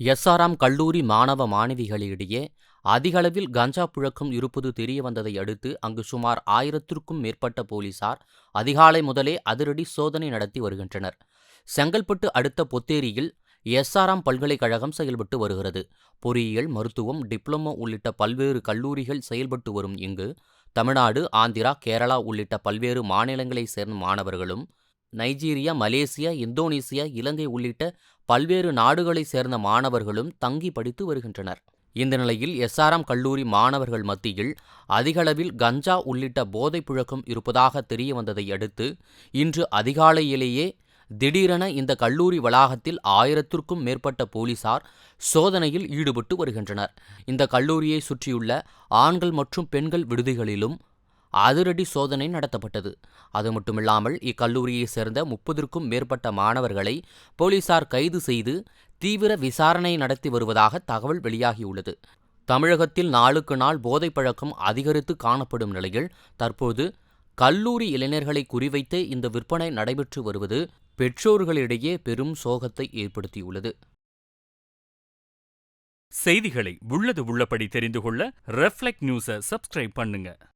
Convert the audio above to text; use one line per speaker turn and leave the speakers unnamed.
SRM கல்லூரி மாணவ மாணவிகளிடையே அதிகளவில் கஞ்சா புழக்கம் இருப்பது தெரியவந்ததை அடுத்து அங்கு சுமார் ஆயிரத்திற்கும் மேற்பட்ட போலீசார் அதிகாலை முதலே அதிரடி சோதனை நடத்தி வருகின்றனர். செங்கல்பட்டு அடுத்த பொத்தேரியில் எஸ்ஆர்எம் பல்கலைக்கழகம் செயல்பட்டு வருகிறது. பொறியியல் மருத்துவம் டிப்ளமோ உள்ளிட்ட பல்வேறு கல்லூரிகள் செயல்பட்டு வரும் இங்கு தமிழ்நாடு ஆந்திரா கேரளா உள்ளிட்ட பல்வேறு மாநிலங்களைச் சேர்ந்த மாணவர்களும் நைஜீரியா மலேசியா இந்தோனேசியா இலங்கை உள்ளிட்ட பல்வேறு நாடுகளைச் சேர்ந்த மாணவர்களும் தங்கி படித்து வருகின்றனர். இந்த நிலையில் எஸ்ஆர்எம் கல்லூரி மாணவர்கள் மத்தியில் அதிகளவில் கஞ்சா உள்ளிட்ட போதைப் புழக்கம் இருப்பதாக தெரிய வந்ததை அடுத்து இன்று அதிகாலையிலேயே திடீரென இந்த கல்லூரி வளாகத்தில் ஆயிரத்திற்கும் மேற்பட்ட போலீசார் சோதனையில் ஈடுபட்டு வருகின்றனர். இந்த கல்லூரியை சுற்றியுள்ள ஆண்கள் மற்றும் பெண்கள் விடுதிகளிலும் அதிரடி சோதனை நடத்தப்பட்டது. அது மட்டுமில்லாமல் இக்கல்லூரியைச் சேர்ந்த முப்பதற்கும் மேற்பட்ட மாணவர்களை போலீசார் கைது செய்து தீவிர விசாரணை நடத்தி வருவதாக தகவல் வெளியாகியுள்ளது. தமிழகத்தில் நாளுக்கு நாள் போதைப் பழக்கம் அதிகரித்து காணப்படும் நிலையில் தற்போது கல்லூரி இளைஞர்களை குறிவைத்து இந்த விற்பனை நடைபெற்று வருவது பெற்றோர்களிடையே பெரும் சோகத்தை ஏற்படுத்தியுள்ளது.
செய்திகளை உள்ளது உள்ளபடி தெரிந்து கொள்ள ரெஃப்ளெக்ட் நியூஸை சப்ஸ்கிரைப் பண்ணுங்க.